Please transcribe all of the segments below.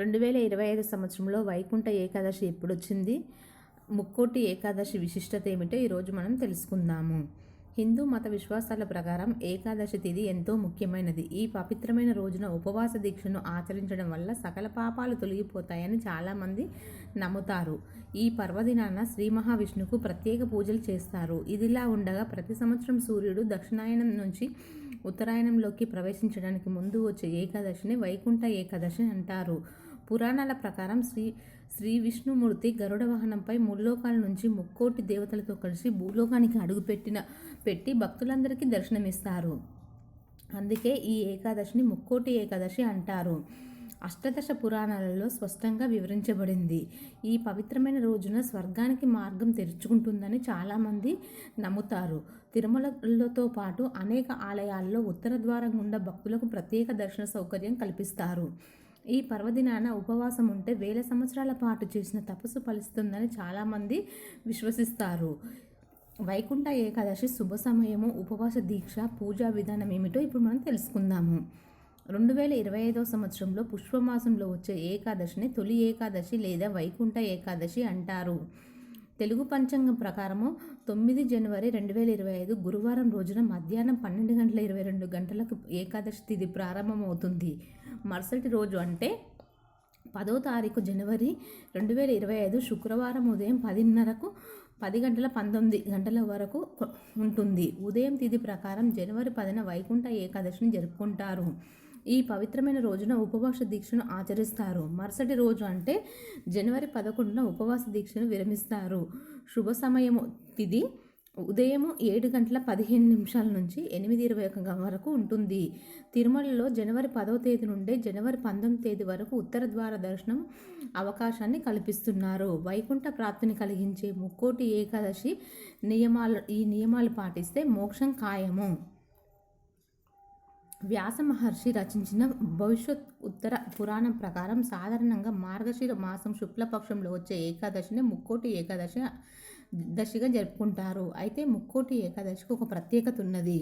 రెండు వేల ఇరవై ఐదు సంవత్సరంలో వైకుంఠ ఏకాదశి ఎప్పుడొచ్చింది? ముక్కోటి ఏకాదశి విశిష్టత ఏమిటో ఈరోజు మనం తెలుసుకుందాము. హిందూ మత విశ్వాసాల ప్రకారం ఏకాదశి తిథి ఎంతో ముఖ్యమైనది. ఈ పవిత్రమైన రోజున ఉపవాస దీక్షను ఆచరించడం వల్ల సకల పాపాలు తొలగిపోతాయని చాలామంది నమ్ముతారు. ఈ పర్వదినాన శ్రీ మహావిష్ణుకు ప్రత్యేక పూజలు చేస్తారు. ఇదిలా ఉండగా ప్రతి సంవత్సరం సూర్యుడు దక్షిణాయనం నుంచి ఉత్తరాయణంలోకి ప్రవేశించడానికి ముందు వచ్చే ఏకాదశిని వైకుంఠ ఏకాదశి అంటారు. పురాణాల ప్రకారం శ్రీ శ్రీ విష్ణుమూర్తి గరుడ వాహనంపై ముల్లోకాల నుంచి ముక్కోటి దేవతలతో కలిసి భూలోకానికి అడుగుపెట్టిన పెట్టి భక్తులందరికీ దర్శనమిస్తారు. అందుకే ఈ ఏకాదశిని ముక్కోటి ఏకాదశి అంటారు. అష్టదశ పురాణాలలో స్పష్టంగా వివరించబడింది. ఈ పవిత్రమైన రోజున స్వర్గానికి మార్గం తెరుచుకుంటుందని చాలామంది నమ్ముతారు. తిరుమలతో పాటు అనేక ఆలయాల్లో ఉత్తర ద్వారం గుండా భక్తులకు ప్రత్యేక దర్శన సౌకర్యం కల్పిస్తారు. ఈ పర్వదినాన ఉపవాసం ఉంటే వేల సంవత్సరాల పాటు చేసిన తపస్సు ఫలిస్తుందని చాలామంది విశ్వసిస్తారు. వైకుంఠ ఏకాదశి శుభ సమయము ఉపవాస దీక్ష పూజా విధానం ఏమిటో ఇప్పుడు మనం తెలుసుకుందాము. రెండు వేల ఇరవై ఐదో సంవత్సరంలో పుష్పమాసంలో వచ్చే ఏకాదశిని తొలి ఏకాదశి లేదా వైకుంఠ ఏకాదశి అంటారు. తెలుగు పంచాంగం ప్రకారము తొమ్మిది జనవరి రెండు వేల ఇరవై ఐదు గురువారం రోజున మధ్యాహ్నం పన్నెండు గంటల ఇరవై రెండు గంటలకు ఏకాదశి తిథి ప్రారంభమవుతుంది. మరుసటి రోజు అంటే పదో తారీఖు జనవరి రెండు వేల ఇరవై ఐదు శుక్రవారం ఉదయం పదిన్నరకు పది గంటల పంతొమ్మిది గంటల వరకు ఉంటుంది. ఉదయం తిథి ప్రకారం జనవరి పదిన వైకుంఠ ఏకాదశిని జరుపుకుంటారు. ఈ పవిత్రమైన రోజున ఉపవాస దీక్షను ఆచరిస్తారు. మరుసటి రోజు అంటే జనవరి పదకొండున ఉపవాస దీక్షను విరమిస్తారు. శుభ సమయము తిది. ఉదయం ఏడు గంటల పదిహేను నిమిషాల నుంచి ఎనిమిది ఇరవై ఒక వరకు ఉంటుంది. తిరుమలలో జనవరి పదవ తేదీ నుండి జనవరి పంతొమ్మిది తేదీ వరకు ఉత్తర ద్వార దర్శనం అవకాశాన్ని కల్పిస్తున్నారు. వైకుంఠ ప్రాప్తిని కలిగించే ముక్కోటి ఏకాదశి నియమాలు ఈ నియమాలు పాటిస్తే మోక్షం ఖాయము. వ్యాస మహర్షి రచించిన భవిష్యత్ ఉత్తర పురాణం ప్రకారం సాధారణంగా మార్గశిర మాసం శుక్లపక్షంలో వచ్చే ఏకాదశిని ముక్కోటి ఏకాదశి దశిగా జరుపుకుంటారు. అయితే ముక్కోటి ఏకాదశికి ఒక ప్రత్యేకత ఉన్నది.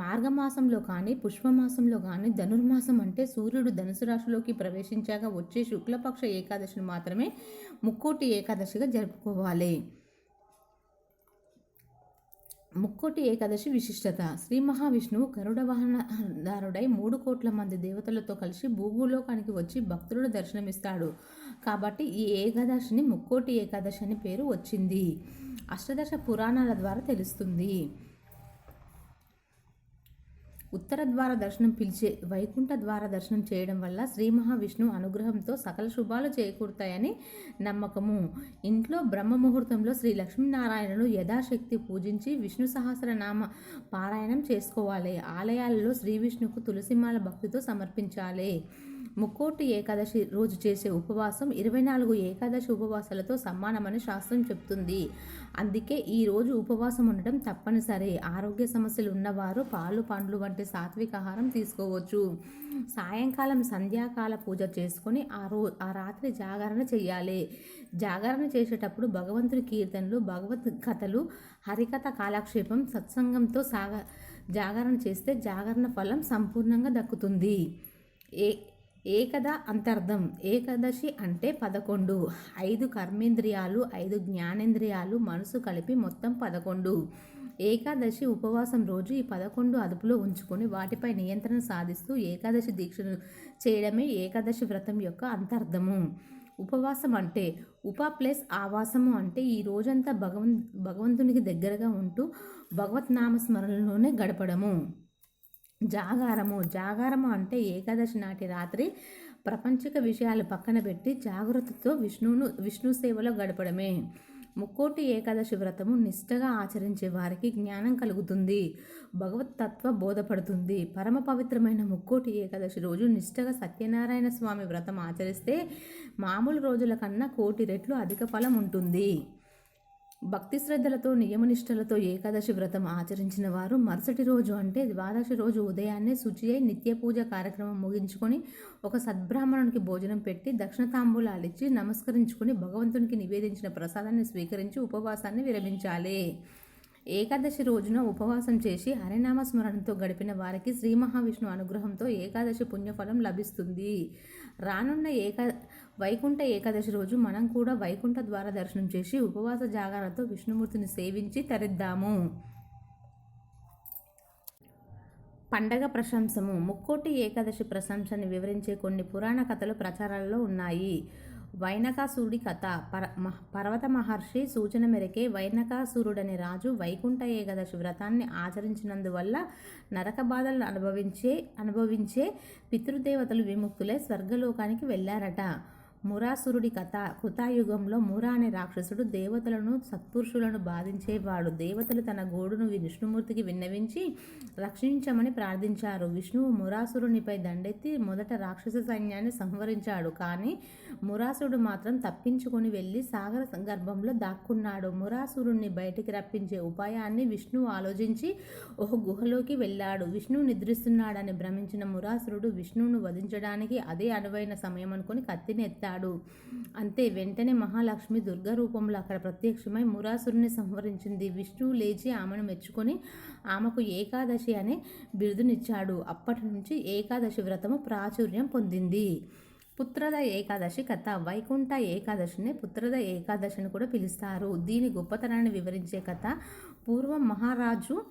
మార్గమాసంలో కానీ పుష్పమాసంలో కానీ ధనుర్మాసం అంటే సూర్యుడు ధనుసు రాశిలోకి ప్రవేశించాక వచ్చే శుక్లపక్ష ఏకాదశిని మాత్రమే ముక్కోటి ఏకాదశిగా జరుపుకోవాలి. ముక్కోటి ఏకాదశి విశిష్టత. శ్రీ మహావిష్ణువు గరుడ వాహనదారుడై మూడు కోట్ల మంది దేవతలతో కలిసి భూభూలోకానికి వచ్చి భక్తులను దర్శనమిస్తాడు. కాబట్టి ఈ ఏకాదశిని ముక్కోటి ఏకాదశి అని పేరు వచ్చింది. అష్టదశ పురాణాల ద్వారా తెలుస్తుంది. ఉత్తర ద్వార దర్శనం పిలిచే వైకుంఠ ద్వార దర్శనం చేయడం వల్ల శ్రీ మహావిష్ణువు అనుగ్రహంతో సకల శుభాలు చేకూరుతాయని నమ్మకము. ఇంట్లో బ్రహ్మ ముహూర్తంలో శ్రీ లక్ష్మీనారాయణను యథాశక్తి పూజించి విష్ణు సహస్రనామ పారాయణం చేసుకోవాలి. ఆలయాలలో శ్రీ విష్ణుకు తులసిమాల భక్తితో సమర్పించాలి. ముక్కోటి ఏకాదశి రోజు చేసే ఉపవాసం ఇరవై నాలుగు ఏకాదశి ఉపవాసాలతో సమానమని శాస్త్రం చెప్తుంది. అందుకే ఈ రోజు ఉపవాసం ఉండటం తప్పనిసరి. ఆరోగ్య సమస్యలు ఉన్నవారు పాలు పండ్లు వంటి సాత్విక ఆహారం తీసుకోవచ్చు. సాయంకాలం సంధ్యాకాల పూజ చేసుకొని ఆ రో ఆ రాత్రి జాగరణ చేయాలి. జాగరణ చేసేటప్పుడు భగవంతుని కీర్తనలు భగవత్ కథలు హరికథ కాలక్షేపం సత్సంగంతో సాగ జాగరణ చేస్తే జాగరణ ఫలం సంపూర్ణంగా దక్కుతుంది. ఏ ఏకద అంతర్థం ఏకాదశి అంటే పదకొండు. ఐదు కర్మేంద్రియాలు ఐదు జ్ఞానేంద్రియాలు మనసు కలిపి మొత్తం పదకొండు. ఏకాదశి ఉపవాసం రోజు ఈ పదకొండు అదుపులో ఉంచుకొని వాటిపై నియంత్రణ సాధిస్తూ ఏకాదశి దీక్షను చేయడమే ఏకాదశి వ్రతం యొక్క అంతర్థము ఉపవాసం అంటే ఉప ప్లస్ ఆవాసము అంటే ఈ రోజంతా భగవన్ భగవంతునికి దగ్గరగా ఉంటూ భగవత్ నామస్మరణలోనే గడపడము. జాగారము. జాగారము అంటే ఏకాదశి నాటి రాత్రి ప్రపంచిక విషయాలు పక్కన పెట్టి జాగ్రత్తతో విష్ణువును విష్ణు సేవలో గడపడమే. ముక్కోటి ఏకాదశి వ్రతము నిష్టగా ఆచరించే వారికి జ్ఞానం కలుగుతుంది. భగవతత్వ బోధపడుతుంది. పరమ పవిత్రమైన ముక్కోటి ఏకాదశి రోజు నిష్టగా సత్యనారాయణ స్వామి వ్రతం ఆచరిస్తే మామూలు రోజుల కన్నా కోటి రెట్లు అధిక ఫలం ఉంటుంది. భక్తి శ్రద్ధలతో నియమనిష్టలతో ఏకాదశి వ్రతం ఆచరించిన వారు మరుసటి రోజు అంటే ద్వాదశి రోజు ఉదయాన్నే శుచి అయి నిత్య పూజ కార్యక్రమం ముగించుకొని ఒక సద్బ్రాహ్మణునికి భోజనం పెట్టి దక్షిణ తాంబూలాలిచ్చి నమస్కరించుకొని భగవంతునికి నివేదించిన ప్రసాదాన్ని స్వీకరించి ఉపవాసాన్ని విరమించాలి. ఏకాదశి రోజున ఉపవాసం చేసి హరినామ స్మరణతో గడిపిన వారికి శ్రీ మహావిష్ణు అనుగ్రహంతో ఏకాదశి పుణ్యఫలం లభిస్తుంది. రానున్న ఏకా వైకుంఠ ఏకాదశి రోజు మనం కూడా వైకుంఠ ద్వార దర్శనం చేసి ఉపవాస జాగాలతో విష్ణుమూర్తిని సేవించి తరిద్దాము. పండగ ప్రశంసము. ముక్కోటి ఏకాదశి ప్రశంసని వివరించే కొన్ని పురాణ కథలు ప్రచారాల్లో ఉన్నాయి. వైనకాసురుడి కథ. పర మహ- పర్వత మహర్షి సూచన మేరకే వైనకాసురుడనే రాజు వైకుంఠ ఏకాదశి వ్రతాన్ని ఆచరించినందువల్ల నరక బాధలను అనుభవించే అనుభవించే పితృదేవతలు విముక్తులై స్వర్గలోకానికి వెళ్ళారట. మురాసురుడి కథ కృతాయుగంలో మురా అనే రాక్షసుడు దేవతలను సత్పురుషులను బాధించేవాడు. దేవతలు తన గోడును విష్ణుమూర్తికి విన్నవించి రక్షించమని ప్రార్థించారు. విష్ణువు మురాసురునిపై దండెత్తి మొదట రాక్షస సైన్యాన్ని సంహరించాడు. కానీ మురాసురుడు మాత్రం తప్పించుకొని వెళ్ళి సాగర గర్భంలో దాక్కున్నాడు. మురాసురుణ్ణి బయటికి రప్పించే ఉపాయాన్ని విష్ణువు ఆలోచించి ఒక గుహలోకి వెళ్ళాడు. విష్ణువు నిద్రిస్తున్నాడని భ్రమించిన మురాసురుడు విష్ణువును వధించడానికి అదే అనువైన సమయం అనుకుని కత్తిని ఎత్తాడు. అంతే వెంటనే మహాలక్ష్మి దుర్గ రూపంలో అక్కడ ప్రత్యక్షమై మురాసురుని సంహరించింది. విష్ణువు లేచి ఆమెను మెచ్చుకొని ఆమెకు ఏకాదశి అనే బిరుదునిచ్చాడు. అప్పటి నుంచి ఏకాదశి వ్రతము ప్రాచుర్యం పొందింది. పుత్రద ఏకాదశి కథ. వైకుంఠ ఏకాదశిని పుత్రద ఏకాదశి అని కూడా పిలుస్తారు. దీని గొప్పతనాన్ని వివరించే కథ పూర్వం మహారాజు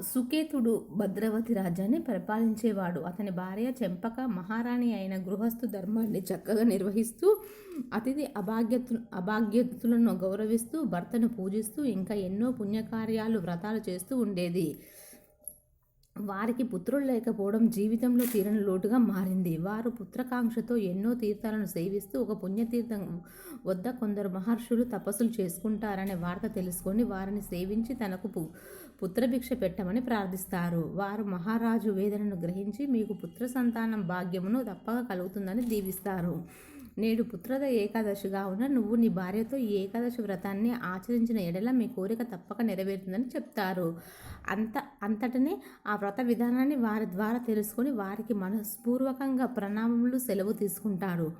సుకేతుడు భద్రవతి రాజ్యాన్ని పరిపాలించేవాడు. అతని భార్య చెంపక మహారాణి అయిన గృహస్థు ధర్మాన్ని చక్కగా నిర్వహిస్తూ అతిథి అభాగ్యతు అభాగ్యతులను గౌరవిస్తూ భర్తను పూజిస్తూ ఇంకా ఎన్నో పుణ్యకార్యాలు వ్రతాలు చేస్తూ ఉండేది. వారికి పుత్రులు లేకపోవడం జీవితంలో తీరని లోటుగా మారింది. వారు పుత్రకాంక్షతో ఎన్నో తీర్థాలను సేవిస్తూ ఒక పుణ్యతీర్థం వద్ద కొందరు మహర్షులు తపస్సులు చేసుకుంటారనే వార్త తెలుసుకొని వారిని సేవించి తనకు పు పుత్రభిక్ష పెట్టమని ప్రార్థిస్తారు. వారు మహారాజు వేదనను గ్రహించి మీకు పుత్ర సంతానం భాగ్యమును తప్పక కలుగుతుందని దీవిస్తారు. నేడు పుత్రద ఏకాదశి కావున నువ్వు నీ భార్యతో ఈ ఏకాదశి వ్రతాన్ని ఆచరించిన ఎడల మీ కోరిక తప్పక నెరవేరుతుందని చెప్తారు. అంత అంతటనే ఆ వ్రత విధానాన్ని వారి ద్వారా తెలుసుకొని వారికి మనస్పూర్వకంగా ప్రణామములు సెలవు తీసుకుంటాడు.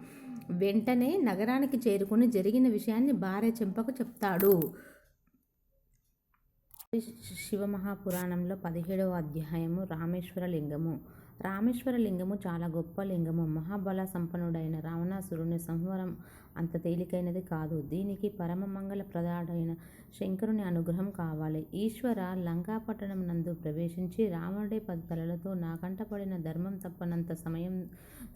వెంటనే నగరానికి చేరుకుని జరిగిన విషయాన్ని భార్య చెంపకు చెప్తాడు. శివమహాపురాణంలో పదిహేడవ అధ్యాయము రామేశ్వర లింగము. రామేశ్వర లింగము చాలా గొప్ప లింగము. మహాబల సంపన్నుడైన రావణాసురుని సంహారం అంత తేలికైనది కాదు. దీనికి పరమ మంగళ ప్రదాడైన శంకరుని అనుగ్రహం కావాలి. ఈశ్వర లంకాపట్టణం నందు ప్రవేశించి రావణుడే పది తలలతో నాకంట ధర్మం తప్పనంత సమయం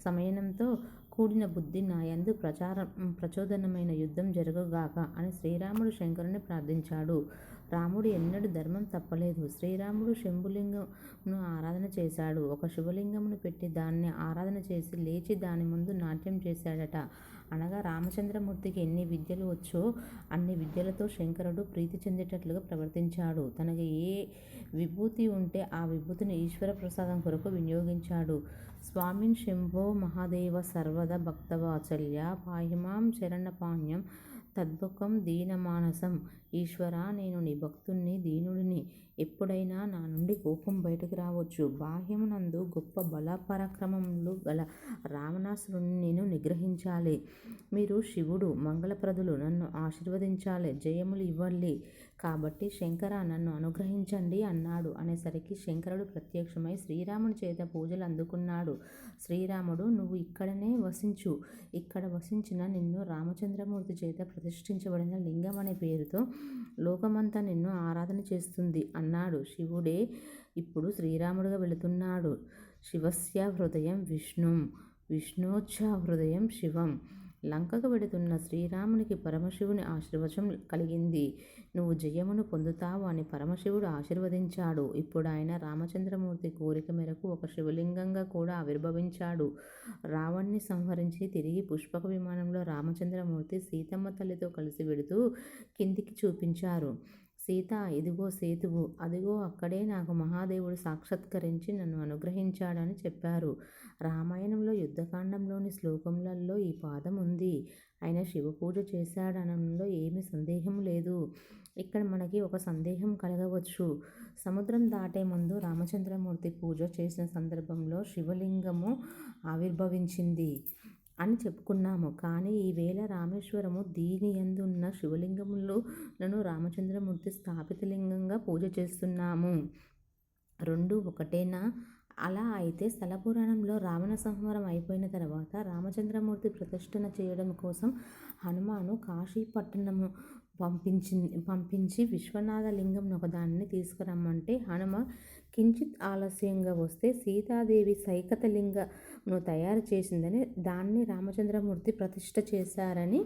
సమయనంతో కూడిన బుద్ధి నాయందు ప్రచారం ప్రచోదనమైన యుద్ధం జరగగాక అని శ్రీరాముడు శంకరుని ప్రార్థించాడు. రాముడు ఎన్నడూ ధర్మం తప్పలేదు. శ్రీరాముడు శంభులింగంను ఆరాధన చేశాడు. ఒక శివలింగమును పెట్టి దాన్ని ఆరాధన చేసి లేచి దాని ముందు నాట్యం చేశాడట. అనగా రామచంద్రమూర్తికి ఎన్ని విద్యలు వచ్చో అన్ని విద్యలతో శంకరుడు ప్రీతి చెందేటట్లుగా ప్రవర్తించాడు. తనకి ఏ విభూతి ఉంటే ఆ విభూతిని ఈశ్వర ప్రసాదం కొరకు వినియోగించాడు. స్వామిన్ శంభో మహాదేవ సర్వద భక్తవాత్సల్య పాయమాం శరణపాణ్యం తద్ముఖం దీనమానసం. ఈశ్వర నేను నీ భక్తుణ్ణి దీనుడిని. ఎప్పుడైనా నా నుండి కోపం బయటకు రావచ్చు. బాహ్యమునందు గొప్ప బల పరాక్రమములు గల రావణాసురుణ్ణి నేను నిగ్రహించాలి. మీరు శివుడు మంగళప్రదులు నన్ను ఆశీర్వదించాలి. జయములు ఇవ్వాలి కాబట్టి శంకర నన్ను అనుగ్రహించండి అన్నాడు. అనేసరికి శంకరుడు ప్రత్యక్షమై శ్రీరాముని చేత పూజలు అందుకున్నాడు. శ్రీరాముడు నువ్వు ఇక్కడనే వసించు. ఇక్కడ వసించిన నిన్ను రామచంద్రమూర్తి చేత ప్రతిష్ఠించబడిన లింగం అనే పేరుతో లోకమంతా నిన్ను ఆరాధన చేస్తుంది అన్నాడు. శివుడే ఇప్పుడు శ్రీరాముడుగా వెళుతున్నాడు. శివస్య హృదయం విష్ణుం. విష్ణోచ్చ హృదయం శివం. లంకకు వెడుతున్న శ్రీరామునికి పరమశివుని ఆశీర్వచం కలిగింది. నువ్వు జయమును పొందుతావు అని పరమశివుడు ఆశీర్వదించాడు. ఇప్పుడు ఆయన రామచంద్రమూర్తి కోరిక మేరకు ఒక శివలింగంగా కూడా ఆవిర్భవించాడు. రావణ్ణి సంహరించి తిరిగి పుష్పక విమానంలో రామచంద్రమూర్తి సీతమ్మ తల్లితో కలిసి వెడుతూ కిందికి చూపించారు. సీత ఇదిగో సేతువు అదిగో అక్కడే నాకు మహాదేవుడు సాక్షాత్కరించి నన్ను అనుగ్రహించాడని చెప్పారు. రామాయణంలో యుద్ధకాండంలోని శ్లోకములలో ఈ పాదం ఉంది ఆయన శివ పూజ చేశాడనడంలో ఏమీ సందేహం లేదు. ఇక్కడ మనకి ఒక సందేహం కలగవచ్చు. సముద్రం దాటే ముందు రామచంద్రమూర్తి పూజ చేసిన సందర్భంలో శివలింగము ఆవిర్భవించింది. అని చెప్పుకున్నాము. కానీ ఈవేళ రామేశ్వరము దీని యందున్న శివలింగములను రామచంద్రమూర్తి స్థాపిత లింగంగా పూజ చేస్తున్నాము. రెండు ఒకటేనా? అలా అయితే స్థల పురాణంలో రావణ సంహారం అయిపోయిన తర్వాత రామచంద్రమూర్తి ప్రతిష్టన చేయడం కోసం హనుమాను కాశీపట్టణము పంపించి పంపించి విశ్వనాథ లింగం ఒకదాన్ని తీసుకురమ్మంటే హనుమ కించిత్ ఆలస్యంగా వస్తే సీతాదేవి సైకత తయారు చేసిందని దాన్ని రామచంద్రమూర్తి ప్రతిష్ట చేశారని